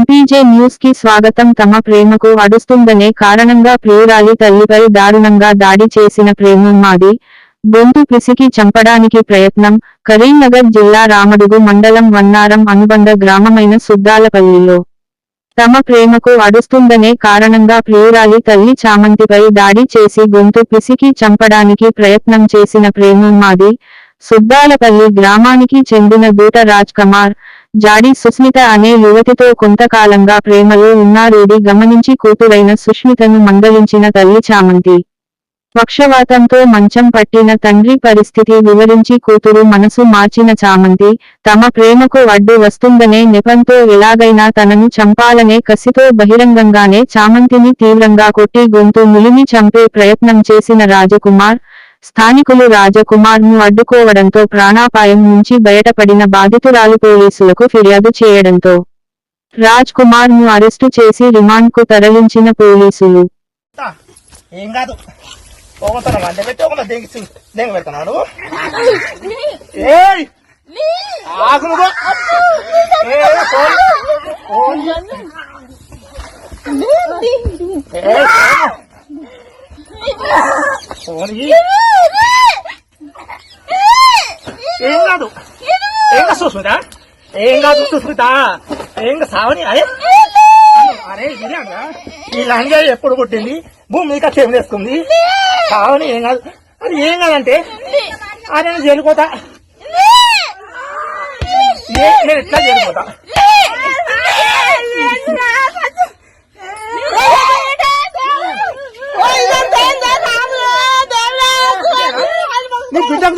MPJ న్యూస్కి స్వాగతం. తమ ప్రేమకు అడుస్తుందనే కారణంగా ప్రియురాలి తల్లిపై దారుణంగా దాడి చేసిన ప్రేమోన్మాది గొంతు పిసికి చంపడానికి ప్రయత్నం. కరీంనగర్ జిల్లా రామడుగు మండలం వన్నారం అనుబంధ గ్రామమైన సుద్దాలపల్లిలో. తమ ప్రేమకు అడుస్తుందనే కారణంగా ప్రియురాలి తల్లి చామంతిపై దాడి చేసి గొంతు పిసికి చంపడానికి ప్రయత్నం చేసిన ప్రేమోన్మాది సుద్దాలపల్లి గ్రామానికి చెందిన దూట రాజ్ కుమార్ జాడి సుస్మిత అనే యువతితో కొంతకాలంగా ప్రేమలో ఉన్నారేది గమనించి కూతురైన సుష్మితను మందలించిన తల్లి చామంతి. పక్షవాతంతో మంచం పట్టిన తండ్రి పరిస్థితి వివరించి కూతురు మనసు మార్చిన చామంతి తమ ప్రేమకు అడ్డు వస్తుందనే నెపంతో ఎలాగైనా తనను చంపాలనే కసితో బహిరంగంగానే చామంతిని తీవ్రంగా కొట్టి గొంతు ములిమి చంపే ప్రయత్నం చేసిన రాజకుమార్ స్థానికులు రాజకుమార్ను అడ్డుకోవడంతో ప్రాణాపాయం నుంచి బయటపడిన బాధితురాలు పోలీసులకు ఫిర్యాదు చేయడంతో రాజ్ కుమార్ను అరెస్టు చేసి రిమాండ్కు తరలించిన పోలీసులు. ఏం కాదు. పెట్టి ఏం కాదు. ఏం కాదు సుస్మిత? ఏం కాదు సుస్మిత? ఏం సావని అరే. అరే ఇలాగా ఈ లంగా ఎప్పుడు పుట్టింది భూమి మీద వేసుకుంది? కావని ఏం కాదు. అది ఏం కాదంటే అరే నేను జరిగిపోతా ఏ- నేను ఎట్లా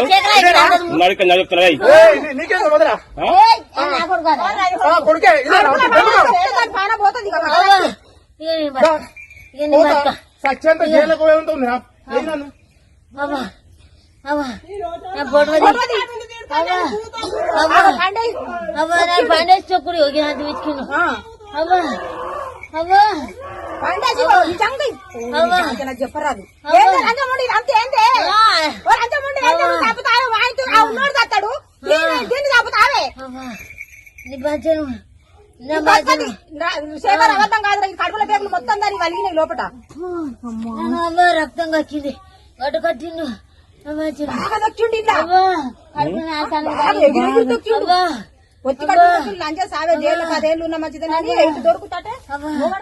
నిజంగా అవ్వ. నాకు చెప్పరాదు అవ్వ. ఏంది లంచముండి అంతే ఏంది అవ్వ. ఓ లంచముండి ఏంది? నువ్వు చంపుతావు వాయితూ ఆ. ఉన్నోడు తత్తాడు దీన్ని. నీ అబద్ధం కాదు కడుపుల మొత్తం దాన్ని వలిగినాయి రక్తం కక్కింది. అటు కట్టిండు. లంచ సావే జైలు పదేళ్ళు ఉన్న మంచిదని దొరుకుతాటే.